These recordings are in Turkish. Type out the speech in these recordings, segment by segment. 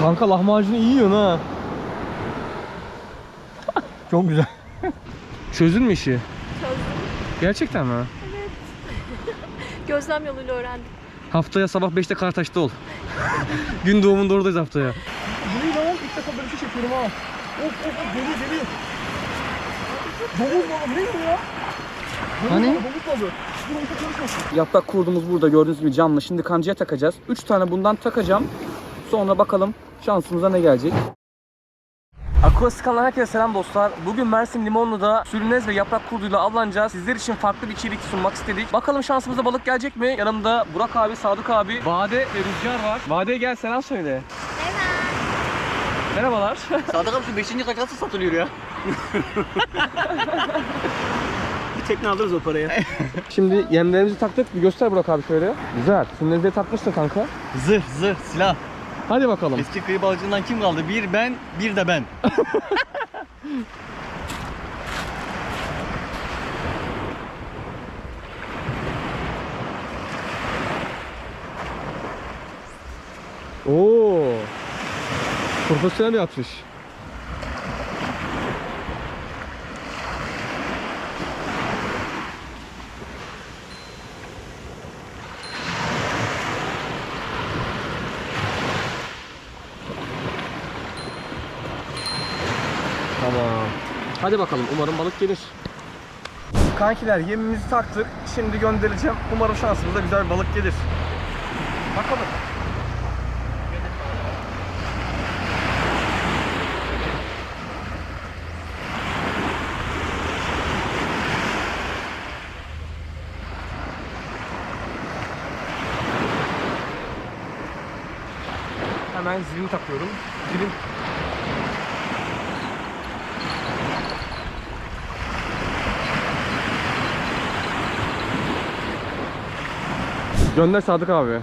Kanka lahmacunu iyi yiyorsun ha. Çok güzel. Çözdün mü işi? Çözdüm. Gerçekten mi? Gözlem yoluyla öğrendim. Haftaya sabah 5'te Kartaş'ta ol. Gün doğumunda oradayız haftaya. Bu ne lan? İlk defa böyle bir şey çekiyorum ha. Of of of deli deli. Domuz balı ne bu ya? Hani? Domuz balı. Yaprak kurdumuz burada gördüğünüz gibi canlı. Şimdi kancaya takacağız. 3 tane bundan takacağım. Sonra bakalım şansımıza ne gelecek. Aquascan'dan herkese selam dostlar. Bugün Mersin Limonlu'da sürünez ve yaprak kurduyla avlanacağız. Sizler için farklı bir içerik sunmak istedik. Bakalım şansımıza balık gelecek mi? Yanımda Burak abi, Sadık abi, Vade ve Rüzgar var. Vade gel selam söyle. Merhabalar. Sadık abi şu 5. kaç nasıl satılıyor ya? bir tekne alırız o paraya. Şimdi yemlerimizi taktık. Bir göster Burak abi şöyle. Güzel. Sürünezleri takmışsın kanka. Zırh zırh silah. Hadi bakalım. Eski kıyı balıkçılığından kim kaldı? Bir ben, bir de ben. Oo. Profesyonel bir atış. Tamam. Hadi bakalım umarım balık gelir. Kankiler yemimizi taktık. Şimdi göndereceğim. Umarım şansımıza güzel bir balık gelir. Bakalım. Hemen zilini takıyorum. Zilin Gönder Sadık abi.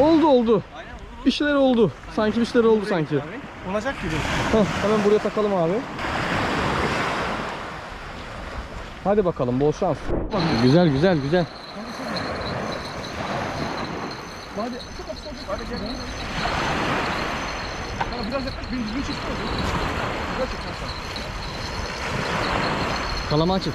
Oldu oldu. Bir şeyler oldu. Sanki bir şeyler oldu sanki. Olacak gibi. Heh, hemen buraya takalım abi. Hadi bakalım bol şans. Güzel güzel güzel. Kalama açık.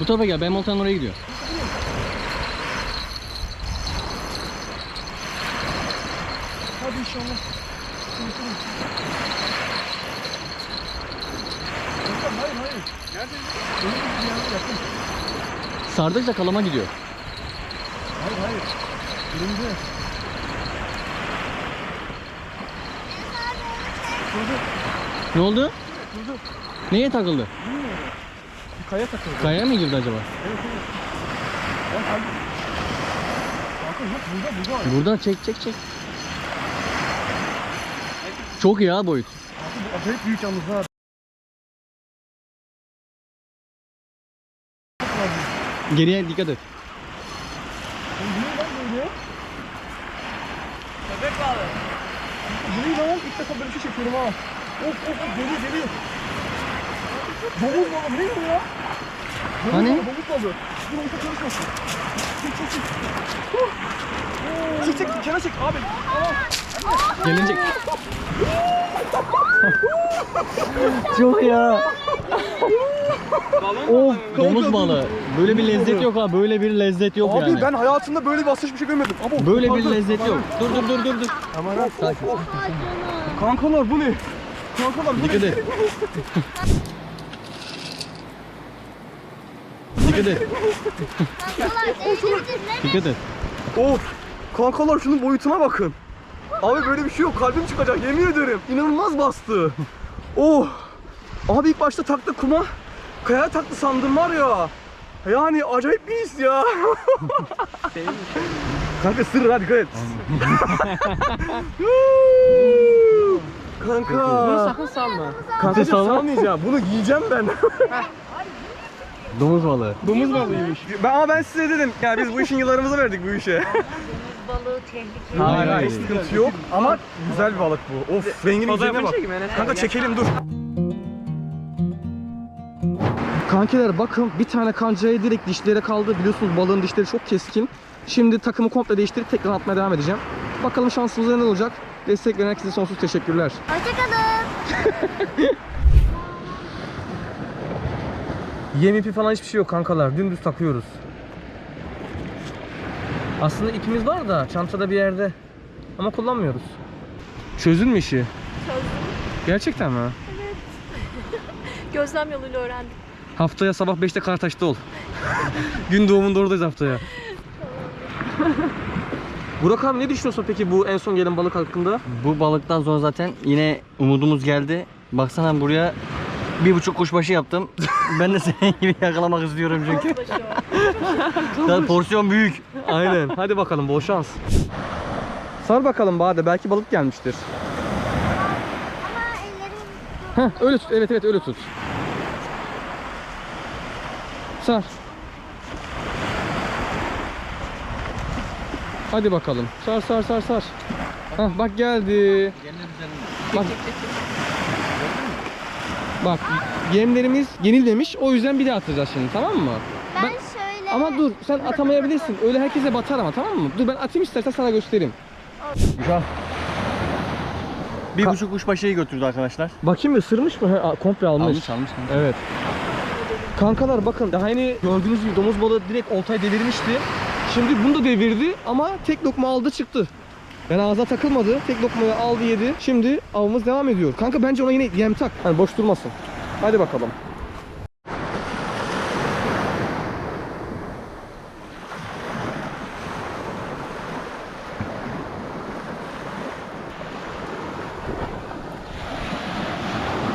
Bu tarafa gel. Benim oltanın oraya gidiyor. Hadi inşallah. Hayır hayır. Nerede? Sardıkça kalama gidiyor. Önümde. Ne oldu? Durdu. Neye takıldı? Bir kaya takıldı. Kayaya mı girdi acaba? Evet evet. Bak. Bakın yok burada burada. Buradan çek çek çek. Çok iyi ha boyut. Bakın bu acayip büyük yalnız ha. Geriye dikkat et. Bu ne lan böyle? Köpek balığı. Ne lan? İlk defa böyle bir şey çekiyorum ha. Of of of deli deli. Domuz balı ne bu ya? Domuz Hani? balı, Domuz balı. Dur orta çalışmasın. Çek çek çek. Huh. Çek çek kenara çek abi. Aa. Gelince. Çok ya. of domuz balığı. Böyle bir lezzet yok ha. Böyle bir lezzet yok Abi yani. ben hayatımda böyle bir basış bir şey görmedim. Abo, Böyle bir lezzet yok. Dur dur dur dur dur. Aman ha. Sakin. Kankalar bu ne? Kankalar bu Dikkat ne? et. Dikkat et. Dikkat et. Of! Kankalar şunun boyutuna bakın. Abi böyle bir şey yok. Kalbim çıkacak yemin ederim. İnanılmaz bastı. Oh! Abi ilk başta taktı kuma. Kaya taktı sandım var ya. Yani acayip bir his ya. Kanka sır hadi dikkat et. Kanka. sakın salma. Kanka salma. salmayacağım. Bunu giyeceğim ben. Domuz balığı. Domuz balığıymış. Ben, ama ben size dedim. Ya biz bu işin yıllarımızı verdik bu işe. balığı tehlikeli. Hayır hayır sıkıntı yok ama güzel bir balık bu. Of rengin inceline bak. Kanka çekelim dur. Kankiler bakın bir tane kancaya direkt dişlere kaldı. Biliyorsunuz balığın dişleri çok keskin. Şimdi takımı komple değiştirip tekrar atmaya devam edeceğim. Bakalım şansımıza ne olacak. Destek veren herkese sonsuz teşekkürler. Hoşçakalın. Yem ipi falan hiçbir şey yok kankalar. Dümdüz takıyoruz. Aslında ipimiz var da çantada bir yerde. Ama kullanmıyoruz. Çözdün mü işi? Çözdüm. Gerçekten mi? Gözlem yoluyla öğrendim. Haftaya sabah 5'te Kartaş'ta ol. Gün doğumunda oradayız haftaya. Burak abi ne düşünüyorsun peki bu en son gelen balık hakkında? Bu balıktan sonra zaten yine umudumuz geldi. Baksana buraya bir buçuk kuşbaşı yaptım. ben de senin gibi yakalamak istiyorum çünkü. Ya porsiyon büyük. Aynen. Hadi bakalım bol şans. Sar bakalım Bade belki balık gelmiştir. Ama ellerim Heh, öyle tut. Evet evet öyle tut. Sar. Hadi bakalım. Sar sar sar sar. Hah bak geldi. Bak. Bak yemlerimiz yenilmemiş. O yüzden bir daha atacağız şimdi tamam mı? ben Ben- şöyle Ama dur sen atamayabilirsin. Öyle herkese batar ama tamam mı? Dur ben atayım istersen sana göstereyim. Bir buçuk kuşbaşıyı götürdü arkadaşlar. Bakayım ısırmış mı? Ha, komple almış. Almış almış. Evet. Kankalar bakın daha yeni gördüğünüz gibi domuz balığı direkt oltayı devirmişti. Şimdi bunu da devirdi ama tek lokma aldı çıktı. Yani ağza takılmadı. Tek lokmayı aldı yedi. Şimdi avımız devam ediyor. Kanka bence ona yine yem tak. Hani boş durmasın. Hadi bakalım.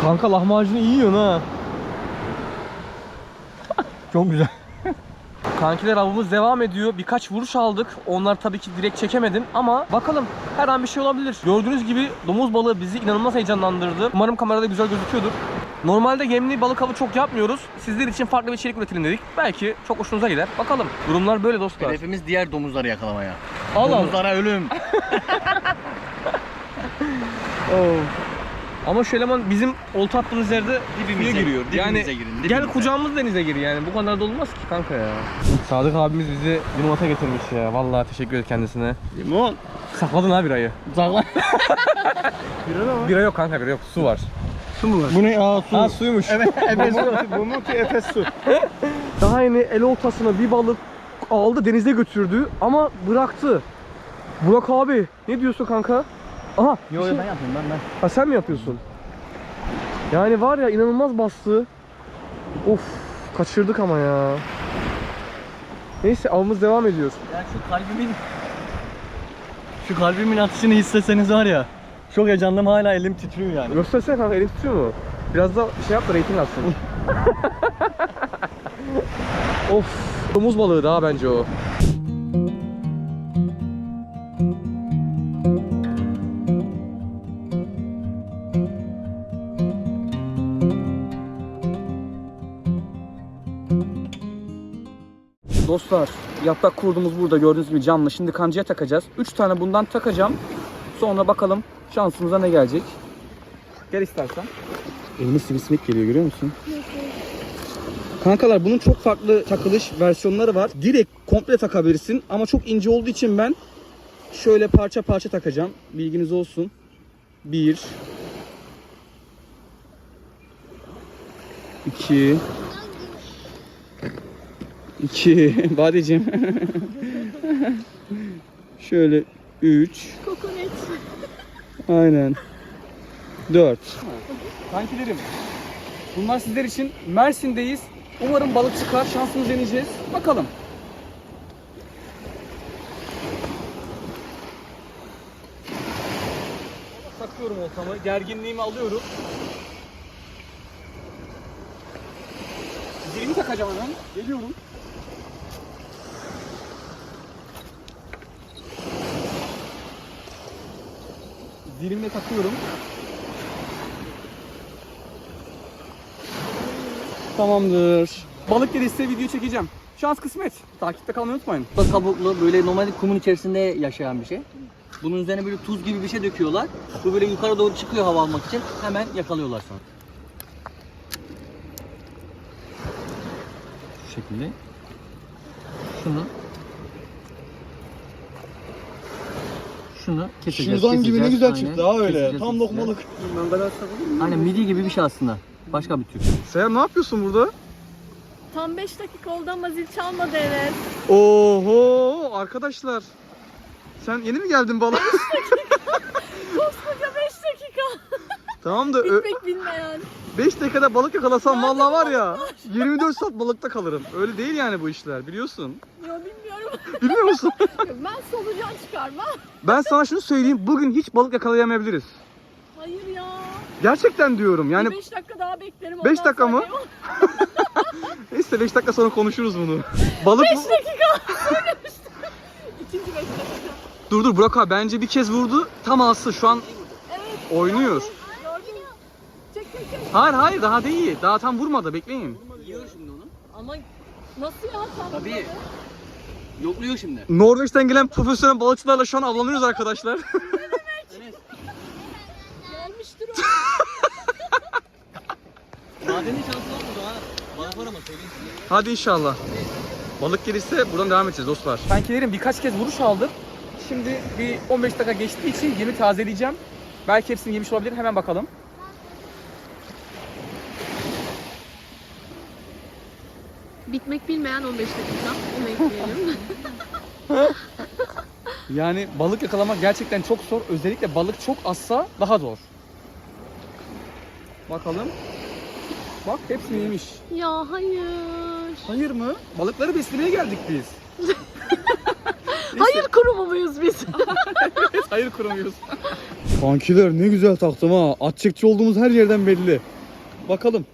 Kanka lahmacunu iyi yiyorsun ha. Çok güzel. Kankiler avımız devam ediyor. Birkaç vuruş aldık. Onlar tabii ki direkt çekemedim ama bakalım her an bir şey olabilir. Gördüğünüz gibi domuz balığı bizi inanılmaz heyecanlandırdı. Umarım kamerada güzel gözüküyordur. Normalde yemli balık avı çok yapmıyoruz. Sizler için farklı bir içerik üretelim dedik. Belki çok hoşunuza gider. Bakalım. Durumlar böyle dostlar. Hedefimiz diğer domuzları yakalamaya. Allah Allah. Domuzlara ölüm. Ama şu eleman bizim olta attığımız yerde Dibimize giriyor. Yani Dibimize girin. gel dibimize. kucağımız denize gir yani. Bu kadar da olmaz ki kanka ya. Sadık abimiz bizi limonata getirmiş ya. Vallahi teşekkür ederim kendisine. Limon. Sakladın ha birayı. Sakla. Bira yok kanka bira yok. Su var. Bu ne? Aa su. Ha suymuş. Evet. Bomuti Efes su. Daha yeni el oltasına bir balık aldı denize götürdü ama bıraktı. Burak abi ne diyorsun kanka? Aha. Yo yo şey- ben yapayım ben ben. Ha sen mi yapıyorsun? Yani var ya inanılmaz bastı. Of kaçırdık ama ya. Neyse avımız devam ediyor. Ya şu kalbimin şu kalbimin atışını hissetseniz var ya. Çok heyecanlıyım hala elim titriyor yani. Göstersene kanka elin tutuyor mu? Biraz da şey yap da reyting atsın. of. Domuz balığı daha bence o. Dostlar yaprak kurdumuz burada gördüğünüz gibi canlı. Şimdi kancaya takacağız. 3 tane bundan takacağım. Sonra bakalım şansımıza ne gelecek. Gel istersen. Elime sivrisinek geliyor görüyor musun? Kankalar bunun çok farklı takılış versiyonları var. Direkt komple takabilirsin ama çok ince olduğu için ben şöyle parça parça takacağım. Bilginiz olsun. Bir. İki. İki. Badeciğim. Şöyle üç. Kokoreç. Aynen. Dört. Kankilerim. Bunlar sizler için Mersin'deyiz. Umarım balık çıkar. Şansımızı deneyeceğiz. Bakalım. Takıyorum oltamı. Gerginliğimi alıyorum. Zilimi takacağım hemen. Geliyorum. Zilimle takıyorum. Tamamdır. Balık gelirse video çekeceğim. Şans kısmet. Takipte kalmayı unutmayın. Bu da kabuklu böyle normalde kumun içerisinde yaşayan bir şey. Bunun üzerine böyle tuz gibi bir şey döküyorlar. Bu böyle yukarı doğru çıkıyor hava almak için. Hemen yakalıyorlar sonra. Şu şekilde. Şunu. Şunu keseceğiz. Şuradan gibi ne keseceğiz. güzel Aynen. çıktı ha öyle. Keseceğiz, Tam keseceğiz. lokmalık. Aynen midi gibi bir şey aslında. Başka bir tür. Sen ne yapıyorsun burada? Tam 5 dakika oldu ama zil çalmadı evet. Oho arkadaşlar. Sen yeni mi geldin bana? Koskoca 5 dakika. tamam da ö- Bitmek bilmeyen. 5 dakikada balık yakalasam vallahi var ya 24 saat balıkta kalırım. Öyle değil yani bu işler biliyorsun. Yo bilmiyorum. Biliyor musun? ben solucan çıkarma. ben sana şunu söyleyeyim. Bugün hiç balık yakalayamayabiliriz. Hayır ya. Gerçekten diyorum. Yani Yani 5 dakika daha beklerim. Beş ondan dakika mı? neyse 5 dakika sonra konuşuruz bunu. Balık 5 dakika. Söylemiştim. İkinci 5 dakika. Dur dur Burak abi bence bir kez vurdu. Tam alsın şu an Evet. oynuyor. Gördün mü? Çek çek çek. Hayır hayır daha değil. Daha tam vurmadı bekleyin. Yiyor şimdi onu. Ama nasıl ya? Tam Tabii. Yokluyor şimdi. Norveç'ten gelen profesyonel balıkçılarla şu an avlanıyoruz arkadaşlar. Gelmiştir o. Madenin şansı var mı daha? Balık var ama söyleyeyim size. Hadi inşallah. Balık gelirse buradan devam edeceğiz dostlar. Kankilerim birkaç kez vuruş aldım. Şimdi bir 15 dakika geçtiği için yemi tazeleyeceğim. Belki hepsini yemiş olabilir. Hemen bakalım. Bitmek bilmeyen 15 dakika. Onu ekleyelim. Yani balık yakalamak gerçekten çok zor. Özellikle balık çok azsa daha zor. Bakalım. Bak hepsini yemiş. ya hayır. Hayır mı? Balıkları beslemeye geldik biz. Hayır kurumu muyuz biz? Hayır kuramıyoruz. Kankiler ne güzel taktım ha. Atçıkçı olduğumuz her yerden belli. Bakalım.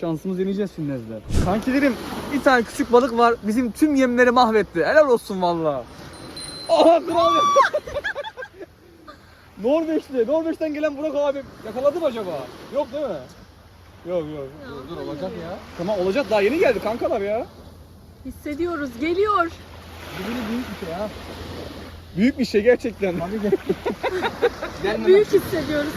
Şansımız deneyeceğiz Finnez'de. Kankilerim bir tane küçük balık var. Bizim tüm yemleri mahvetti. Helal olsun valla. Aha kral. Norveçli. Norveç'ten gelen Burak abi yakaladı mı acaba? Yok değil mi? Yok yok. Ya, dur dur olacak ya. Tamam olacak daha yeni geldi kankalar ya. Hissediyoruz. Geliyor. Böyle büyük bir şey ha. Büyük bir şey gerçekten. Büyük hissediyoruz.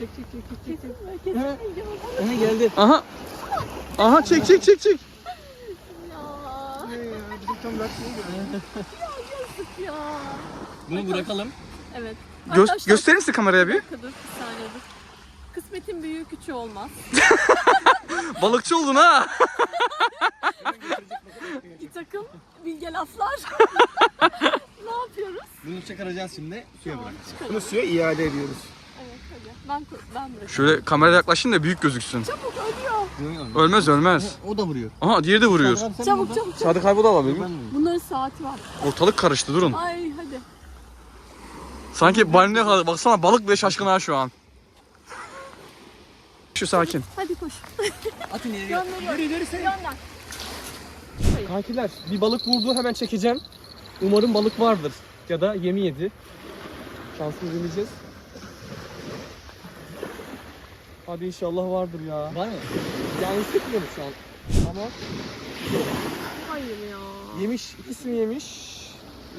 Çek çek çek çek çek. Kesin? Aha geldi. Aha. Aha çek çek çek çek. Ya. Yazık ya. Bunu bırakalım. Evet. Gö- Arkadaşlar, gösterir misin kameraya bir? bir dakika dur, bir saniye dur. Kısmetin büyüğü küçüğü olmaz. Balıkçı oldun ha. Bir takım bilge laflar. ne yapıyoruz? Bunu çıkaracağız şimdi. Suya bırak. Çıkalım. Bunu suya iade ediyoruz. Ben, ben bırakayım. Şöyle kameraya yaklaşın da büyük gözüksün. Çabuk ölüyor. Ölmez ölmez. O da vuruyor. Aha diğeri de vuruyor. Çabuk çabuk çabuk. Sadık abi da alabilir mi? Bunların saati var. Ortalık karıştı durun. Ay hadi. Sanki balinaya kaldı. Baksana balık bile şaşkın ha şu an. Şu sakin. Hadi koş. Atın ileri. Gönderiyorum. Gönder. Kankiler bir balık vurdu hemen çekeceğim. Umarım balık vardır. Ya da yemi yedi. Şansımızı deneyeceğiz. Hadi inşallah vardır ya. Var mı? Yani hissetmiyorum şu an. Ama Hayır ya. yemiş, ikisini yemiş.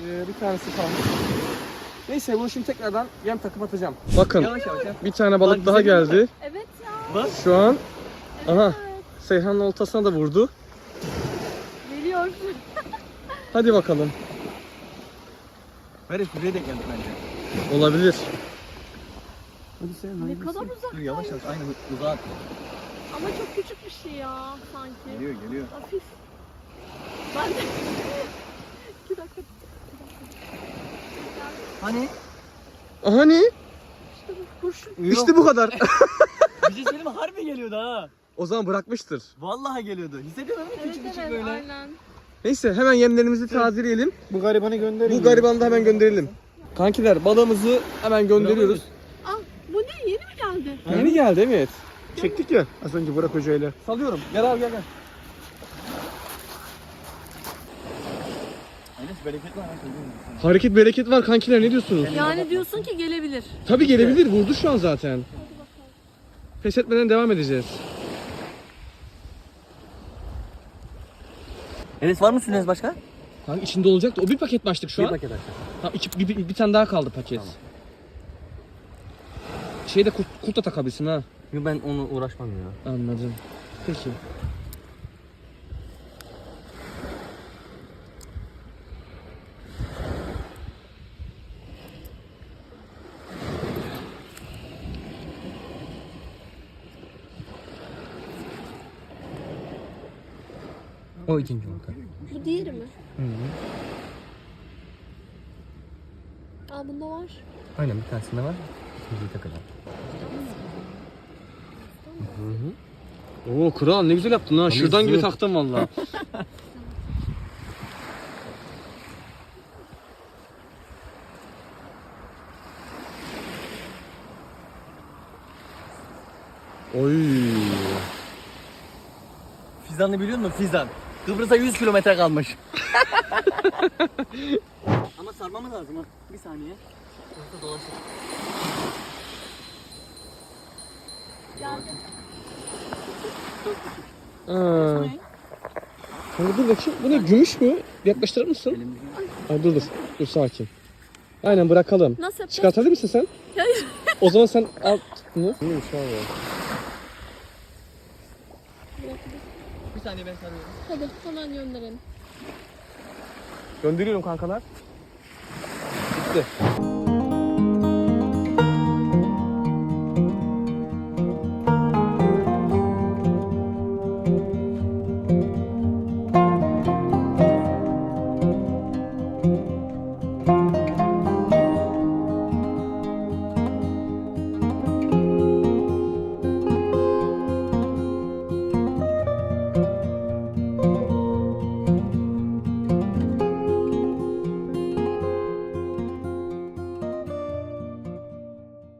Ee, bir tanesi kalmış. Neyse bunu şimdi tekrardan yem takıp atacağım. Bakın Yavaş yavaş. yavaş. bir tane balık Bak, daha geldi. Evet ya. Şu an aha Evet. Seyhan'ın oltasına da vurdu. Geliyor. Hadi bakalım. Ver buraya da geldi bence. Olabilir. Hadi sen Ne kadar uzak. Dur yavaş yavaş. Aynı uzağa at. Ama çok küçük bir şey ya sanki. Geliyor geliyor. Hafif. Ben de. İki dakika. Hani? Aha ne? İşte bu kurşun. İşte bu kadar. Bir şey söyleyeyim mi? Harbi geliyordu ha. o zaman bırakmıştır. Vallahi geliyordu. Hissediyor musun? Evet Küçük küçük evet böyle. aynen. Neyse hemen yemlerimizi tazeleyelim. Bu garibanı gönderin. Bu garibanı da hemen gönderelim. Kankiler balığımızı hemen gönderiyoruz. Aa bu ne yeni mi geldi? Yeni geldi evet. Çektik ya az önce Burak Hoca ile. Salıyorum. Gel abi gel gel. Hareket bereket var kankiler ne diyorsunuz? Yani diyorsun ki gelebilir. Tabii gelebilir vurdu şu an zaten. Pes etmeden devam edeceğiz. Enes var mı sürünez başka? Kanka içinde olacaktı. O bir paket başlık şu Bir an. paket açtım. Ha, iki, bir, bir, bir tane daha kaldı paket. Şeyde kurt, kurt da takabilsin ha. Yo, Ben onu uğraşmam ya. Anladım. Peki. O ikinci oldu. Bu diğeri mi? Aa bunda var. Aynen bir tanesinde var. İkinciyi takacağım. Oo kral ne güzel yaptın ha. Şuradan gibi taktın valla. Oy. Fizan'ı biliyor musun? Fizan. Kıbrıs'a 100 kilometre kalmış. Ama sarmamız lazım ha. Bir saniye. Orada dolaşır. Aa. Kanka dur bakayım. Bu ne gümüş mü? Yaklaştırır mısın? Ay, dur dur. Dur sakin. Aynen bırakalım. Nasıl yapacağız? Çıkartabilir misin sen? Hayır. O zaman sen al bunu. Neymiş abi? Bir saniye ben sarıyorum. Hadi hemen gönderelim. Gönderiyorum kankalar. Bitti.